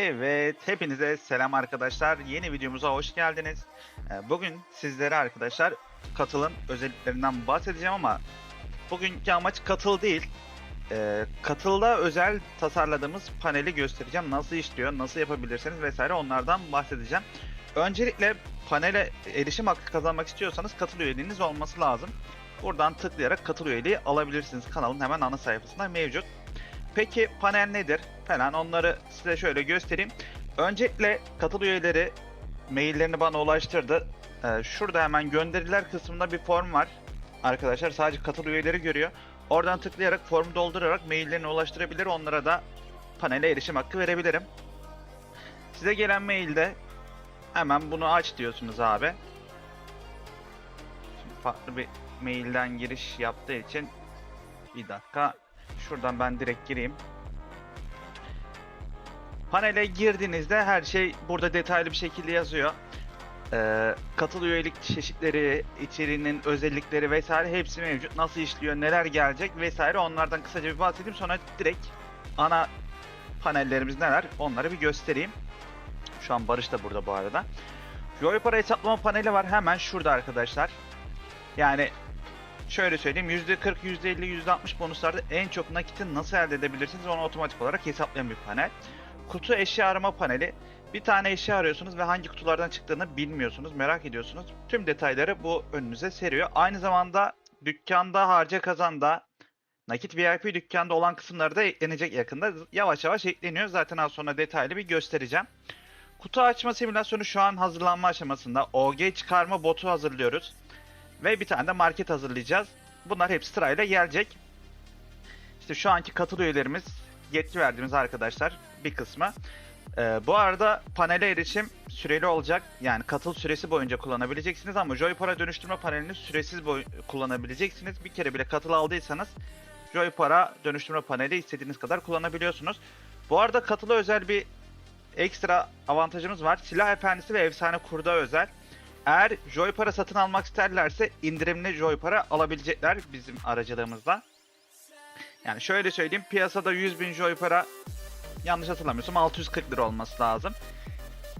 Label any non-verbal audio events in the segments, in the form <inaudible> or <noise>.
Evet, hepinize selam arkadaşlar. Yeni videomuza hoş geldiniz. Ee, Bugün sizlere arkadaşlar katılın özelliklerinden bahsedeceğim ama bugünkü amaç katıl değil. Ee, Katılda özel tasarladığımız paneli göstereceğim. Nasıl işliyor, nasıl yapabilirsiniz vesaire onlardan bahsedeceğim. Öncelikle panele erişim hakkı kazanmak istiyorsanız katıl üyeliğiniz olması lazım. Buradan tıklayarak katıl üyeliği alabilirsiniz. Kanalın hemen ana sayfasında mevcut. Peki panel nedir falan onları size şöyle göstereyim. Öncelikle katıl üyeleri maillerini bana ulaştırdı. Ee, şurada hemen gönderiler kısmında bir form var. Arkadaşlar sadece katıl üyeleri görüyor. Oradan tıklayarak formu doldurarak maillerini ulaştırabilir. Onlara da panele erişim hakkı verebilirim. Size gelen mailde hemen bunu aç diyorsunuz abi. Şimdi farklı bir mailden giriş yaptığı için bir dakika Şuradan ben direkt gireyim. Panele girdiğinizde her şey burada detaylı bir şekilde yazıyor. Ee, katıl üyelik çeşitleri, içeriğinin özellikleri vesaire hepsi mevcut. Nasıl işliyor, neler gelecek vesaire onlardan kısaca bir bahsedeyim. Sonra direkt ana panellerimiz neler onları bir göstereyim. Şu an Barış da burada bu arada. Joy para hesaplama paneli var hemen şurada arkadaşlar. Yani Şöyle söyleyeyim %40, %50, %60 bonuslarda en çok nakiti nasıl elde edebilirsiniz onu otomatik olarak hesaplayan bir panel. Kutu eşya arama paneli. Bir tane eşya arıyorsunuz ve hangi kutulardan çıktığını bilmiyorsunuz, merak ediyorsunuz. Tüm detayları bu önünüze seriyor. Aynı zamanda dükkanda harca kazanda, nakit VIP dükkanda olan kısımları da eklenecek yakında. Yavaş yavaş ekleniyor. Zaten az sonra detaylı bir göstereceğim. Kutu açma simülasyonu şu an hazırlanma aşamasında. OG çıkarma botu hazırlıyoruz. Ve bir tane de market hazırlayacağız. Bunlar hepsi sırayla gelecek. İşte şu anki katıl üyelerimiz, yetki verdiğimiz arkadaşlar bir kısmı. Ee, bu arada panele erişim süreli olacak. Yani katıl süresi boyunca kullanabileceksiniz ama Joy Para dönüştürme panelini süresiz boy kullanabileceksiniz. Bir kere bile katıl aldıysanız Joy Para dönüştürme paneli istediğiniz kadar kullanabiliyorsunuz. Bu arada katıla özel bir ekstra avantajımız var. Silah Efendisi ve Efsane Kurda özel. Eğer Joy para satın almak isterlerse indirimli Joy para alabilecekler bizim aracılığımızla. Yani şöyle söyleyeyim piyasada 100 bin Joy para yanlış hatırlamıyorsam 640 lira olması lazım.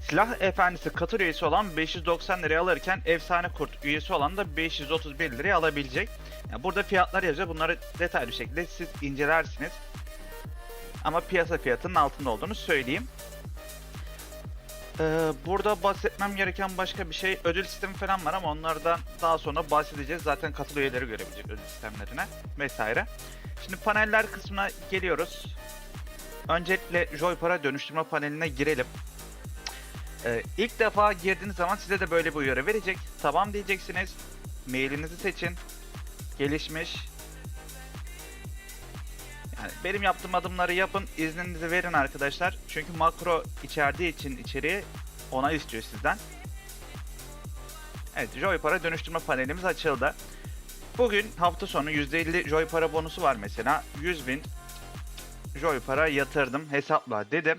Silah efendisi katır üyesi olan 590 liraya alırken efsane kurt üyesi olan da 531 liraya alabilecek. Yani burada fiyatlar yazıyor. Bunları detaylı şekilde siz incelersiniz. Ama piyasa fiyatının altında olduğunu söyleyeyim. Ee, burada bahsetmem gereken başka bir şey ödül sistemi falan var ama onlardan daha sonra bahsedeceğiz. Zaten katıl üyeleri görebilecek ödül sistemlerine vesaire. Şimdi paneller kısmına geliyoruz. Öncelikle Joy Para dönüştürme paneline girelim. Ee, ilk defa girdiğiniz zaman size de böyle bir uyarı verecek. Tamam diyeceksiniz. Mailinizi seçin. Gelişmiş. Yani benim yaptığım adımları yapın, izninizi verin arkadaşlar. Çünkü makro içerdiği için içeriği ona istiyor sizden. Evet, Joy Para dönüştürme panelimiz açıldı. Bugün hafta sonu %50 Joy Para bonusu var mesela. 100 bin Joy Para yatırdım, hesapla dedim.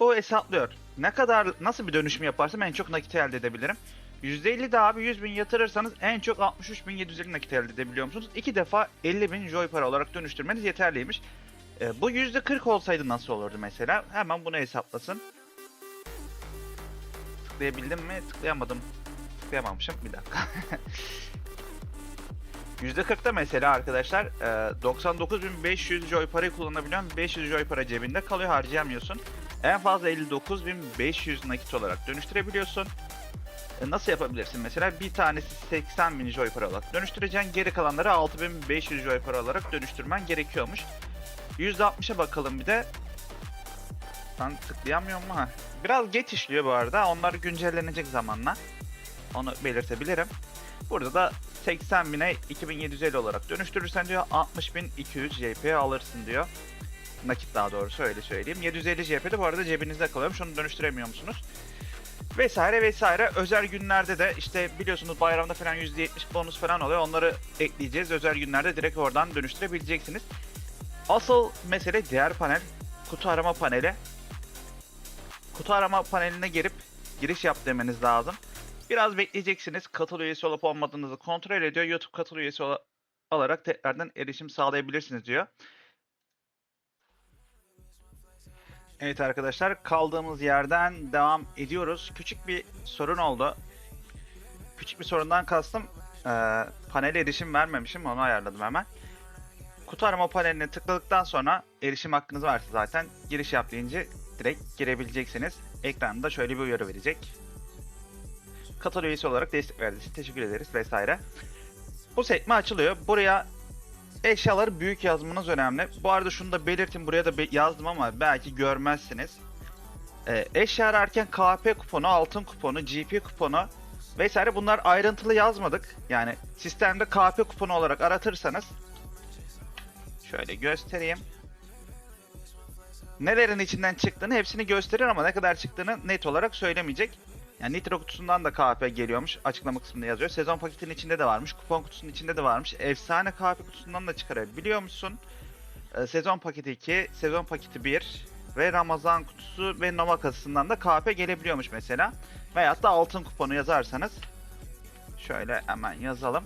Bu hesaplıyor. Ne kadar, nasıl bir dönüşüm yaparsam en çok nakit elde edebilirim. %50 de abi 100 bin yatırırsanız en çok 63.750 nakit elde edebiliyor musunuz? İki defa 50 bin joy para olarak dönüştürmeniz yeterliymiş. E, bu %40 olsaydı nasıl olurdu mesela? Hemen bunu hesaplasın. Tıklayabildim mi? Tıklayamadım. Tıklayamamışım. Bir dakika. <laughs> %40'da mesela arkadaşlar e, 99.500 joy parayı kullanabiliyorsun. 500 joy para cebinde kalıyor harcayamıyorsun. En fazla 59.500 nakit olarak dönüştürebiliyorsun. Nasıl yapabilirsin mesela? Bir tanesi 80 bin joy para olarak dönüştüreceksin. Geri kalanları 6500 joy para olarak dönüştürmen gerekiyormuş. %60'a bakalım bir de. Ben tıklayamıyorum mu? Biraz geç işliyor bu arada. Onlar güncellenecek zamanla. Onu belirtebilirim. Burada da 80 bine 2750 olarak dönüştürürsen diyor 60.200 JP alırsın diyor. Nakit daha doğrusu öyle söyleyeyim. 750 JP de bu arada cebinizde kalıyormuş. Onu dönüştüremiyor musunuz? Vesaire vesaire. Özel günlerde de işte biliyorsunuz bayramda falan %70 bonus falan oluyor. Onları ekleyeceğiz. Özel günlerde direkt oradan dönüştürebileceksiniz. Asıl mesele diğer panel. Kutu arama paneli. Kutu arama paneline girip giriş yap demeniz lazım. Biraz bekleyeceksiniz. Katıl üyesi olup olmadığınızı kontrol ediyor. YouTube katıl üyesi ola- alarak tekrardan erişim sağlayabilirsiniz diyor. Evet arkadaşlar kaldığımız yerden devam ediyoruz. Küçük bir sorun oldu. Küçük bir sorundan kastım eee panele erişim vermemişim onu ayarladım hemen. Kutu arama paneline tıkladıktan sonra erişim hakkınız varsa zaten giriş yap deyince direkt girebileceksiniz. Ekranda şöyle bir uyarı verecek. Katıl üyesi olarak destek verdiğiniz için teşekkür ederiz vesaire. Bu sekme açılıyor. Buraya eşyaları büyük yazmanız önemli. Bu arada şunu da belirtin buraya da yazdım ama belki görmezsiniz. Ee, eşya ararken KP kuponu, altın kuponu, GP kuponu vesaire bunlar ayrıntılı yazmadık. Yani sistemde KP kuponu olarak aratırsanız şöyle göstereyim. Nelerin içinden çıktığını hepsini gösterir ama ne kadar çıktığını net olarak söylemeyecek. Yani Nitro kutusundan da KP geliyormuş. Açıklama kısmında yazıyor. Sezon paketinin içinde de varmış. Kupon kutusunun içinde de varmış. Efsane KP kutusundan da çıkarabiliyor musun? Ee, sezon paketi 2, sezon paketi 1 ve Ramazan kutusu ve Nova kasasından da KP gelebiliyormuş mesela. Veyahut da altın kuponu yazarsanız şöyle hemen yazalım.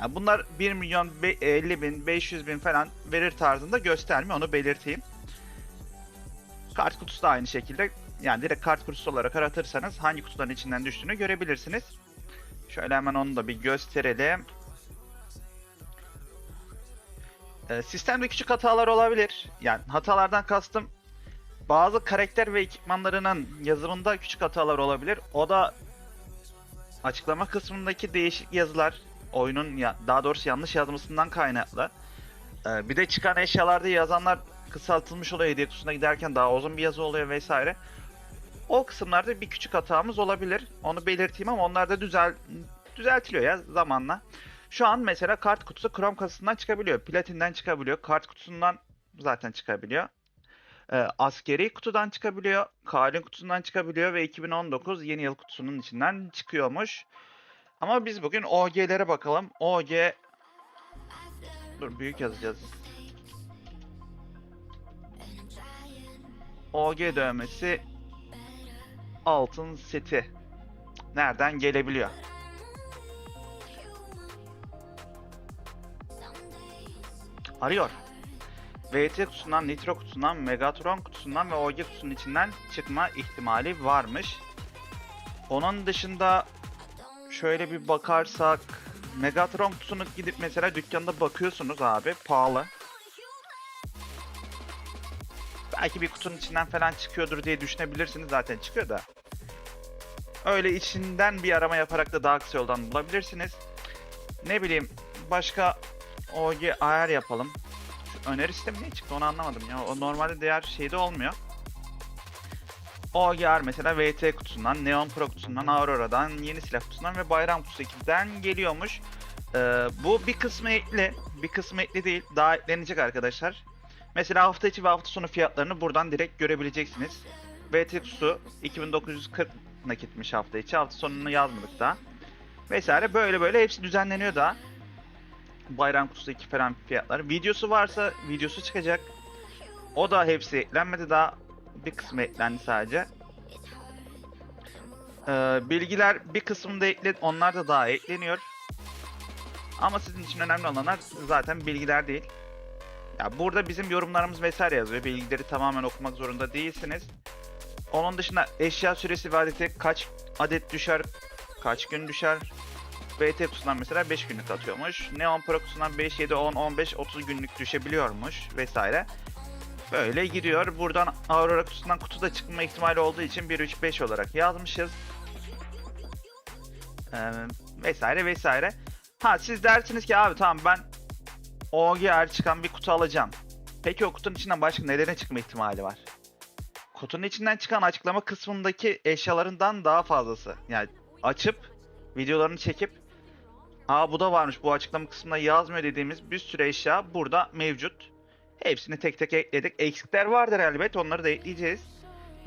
Yani bunlar 1 milyon be- 50 bin, 500 bin falan verir tarzında göstermiyor. Onu belirteyim. Kart kutusu da aynı şekilde. Yani direkt kart kutusu olarak aratırsanız hangi kutuların içinden düştüğünü görebilirsiniz. Şöyle hemen onu da bir gösterelim. Ee, sistemde küçük hatalar olabilir. Yani hatalardan kastım bazı karakter ve ekipmanlarının yazımında küçük hatalar olabilir. O da açıklama kısmındaki değişik yazılar oyunun ya daha doğrusu yanlış yazmasından kaynaklı. Ee, bir de çıkan eşyalarda yazanlar kısaltılmış oluyor hediye kutusuna giderken daha uzun bir yazı oluyor vesaire. O kısımlarda bir küçük hatamız olabilir. Onu belirteyim ama onlar da düzel düzeltiliyor ya zamanla. Şu an mesela kart kutusu Chrome kasasından çıkabiliyor. Platinden çıkabiliyor. Kart kutusundan zaten çıkabiliyor. Ee, askeri kutudan çıkabiliyor. Kalin kutusundan çıkabiliyor ve 2019 yeni yıl kutusunun içinden çıkıyormuş. Ama biz bugün OG'lere bakalım. OG Dur büyük yazacağız. OG dövmesi altın seti nereden gelebiliyor? Arıyor. VT kutusundan, Nitro kutusundan, Megatron kutusundan ve OG kutusunun içinden çıkma ihtimali varmış. Onun dışında şöyle bir bakarsak Megatron kutusunu gidip mesela dükkanda bakıyorsunuz abi pahalı. Belki bir kutunun içinden falan çıkıyordur diye düşünebilirsiniz zaten çıkıyor da. Öyle içinden bir arama yaparak da daha kısa yoldan bulabilirsiniz. Ne bileyim başka OG ayar yapalım. Öneri sistemi ne çıktı onu anlamadım ya. O normalde diğer şeyde olmuyor. OGR mesela VT kutusundan, Neon Pro kutusundan, Aurora'dan, yeni silah kutusundan ve bayram kutusu ekibinden geliyormuş. Ee, bu bir kısmı ekli, bir kısmı ekli değil. Daha eklenecek arkadaşlar. Mesela hafta içi ve hafta sonu fiyatlarını buradan direkt görebileceksiniz. VT kutusu 2940 nakitmiş hafta içi. Hafta sonunu yazmadık daha. Vesaire böyle böyle hepsi düzenleniyor daha. Bayram kutusu 2 falan fiyatlar. Videosu varsa videosu çıkacak. O da hepsi eklenmedi daha. Bir kısmı eklendi sadece. Ee, bilgiler bir kısmında ekle, onlar da daha ekleniyor. Ama sizin için önemli olanlar zaten bilgiler değil. Ya burada bizim yorumlarımız vesaire yazıyor. Bilgileri tamamen okumak zorunda değilsiniz. Onun dışında eşya süresi ve adeti kaç adet düşer, kaç gün düşer. VT kutusundan mesela 5 günlük atıyormuş. Neon Pro kutusundan 5, 7, 10, 15, 30 günlük düşebiliyormuş vesaire. Böyle gidiyor. Buradan Aurora kutusundan kutu da çıkma ihtimali olduğu için 1, 3, 5 olarak yazmışız. Ee, vesaire vesaire. Ha siz dersiniz ki abi tamam ben OGR çıkan bir kutu alacağım. Peki o kutunun içinden başka nelerin çıkma ihtimali var? Kutunun içinden çıkan açıklama kısmındaki eşyalarından daha fazlası. Yani açıp videolarını çekip Aa bu da varmış bu açıklama kısmında yazmıyor dediğimiz bir sürü eşya burada mevcut. Hepsini tek tek ekledik. Eksikler vardır elbet onları da ekleyeceğiz.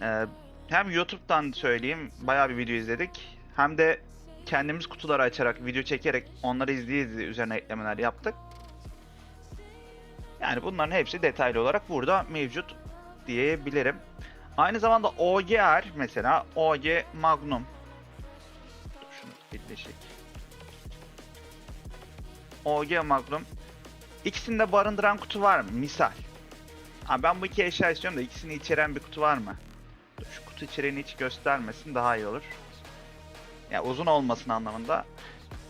Ee, hem YouTube'dan söyleyeyim bayağı bir video izledik. Hem de kendimiz kutuları açarak video çekerek onları izleye üzerine eklemeler yaptık. Yani bunların hepsi detaylı olarak burada mevcut diyebilirim. Aynı zamanda OGR mesela OG Magnum. Dur şunu birleşik. OG Magnum. İkisini de barındıran kutu var mı? Misal. Ha, ben bu iki eşya istiyorum da ikisini içeren bir kutu var mı? Dur, şu kutu içeriğini hiç göstermesin daha iyi olur. Ya uzun olmasın anlamında.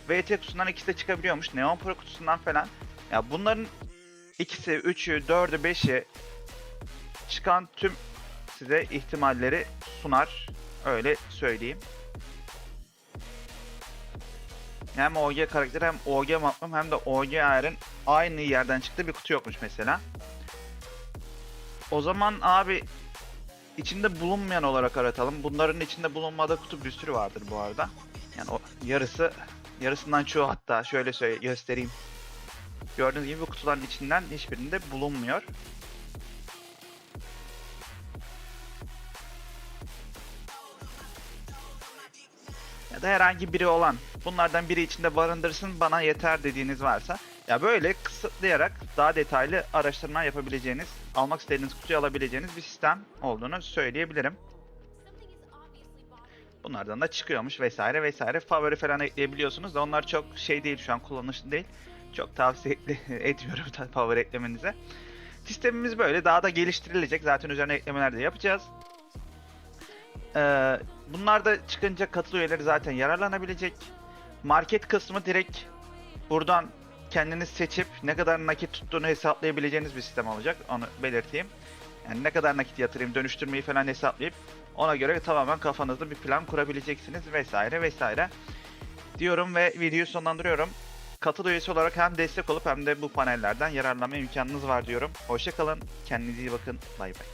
VT kutusundan ikisi de çıkabiliyormuş. Neon Pro kutusundan falan. Ya bunların ikisi, üçü, dördü, beşi çıkan tüm size ihtimalleri sunar. Öyle söyleyeyim. Hem OG karakteri hem OG maplum hem de OG ayarın aynı yerden çıktı bir kutu yokmuş mesela. O zaman abi içinde bulunmayan olarak aratalım. Bunların içinde bulunmadığı kutu bir sürü vardır bu arada. Yani o yarısı yarısından çoğu hatta şöyle söyle göstereyim. Gördüğünüz gibi bu kutuların içinden hiçbirinde bulunmuyor. Ya da herhangi biri olan bunlardan biri içinde barındırsın bana yeter dediğiniz varsa ya böyle kısıtlayarak daha detaylı araştırma yapabileceğiniz, almak istediğiniz kutuyu alabileceğiniz bir sistem olduğunu söyleyebilirim. Bunlardan da çıkıyormuş vesaire vesaire. Favori falan ekleyebiliyorsunuz da onlar çok şey değil şu an kullanışlı değil. Çok tavsiye etmiyorum <laughs> favori eklemenize. Sistemimiz böyle daha da geliştirilecek. Zaten üzerine eklemeler de yapacağız. Ee, bunlar da çıkınca katıl üyeleri zaten yararlanabilecek. Market kısmı direkt buradan kendiniz seçip ne kadar nakit tuttuğunu hesaplayabileceğiniz bir sistem olacak. Onu belirteyim. Yani ne kadar nakit yatırayım, dönüştürmeyi falan hesaplayıp ona göre tamamen kafanızda bir plan kurabileceksiniz vesaire vesaire. Diyorum ve videoyu sonlandırıyorum. Katıl üyesi olarak hem destek olup hem de bu panellerden yararlanma imkanınız var diyorum. Hoşçakalın, kendinize iyi bakın, bay bay.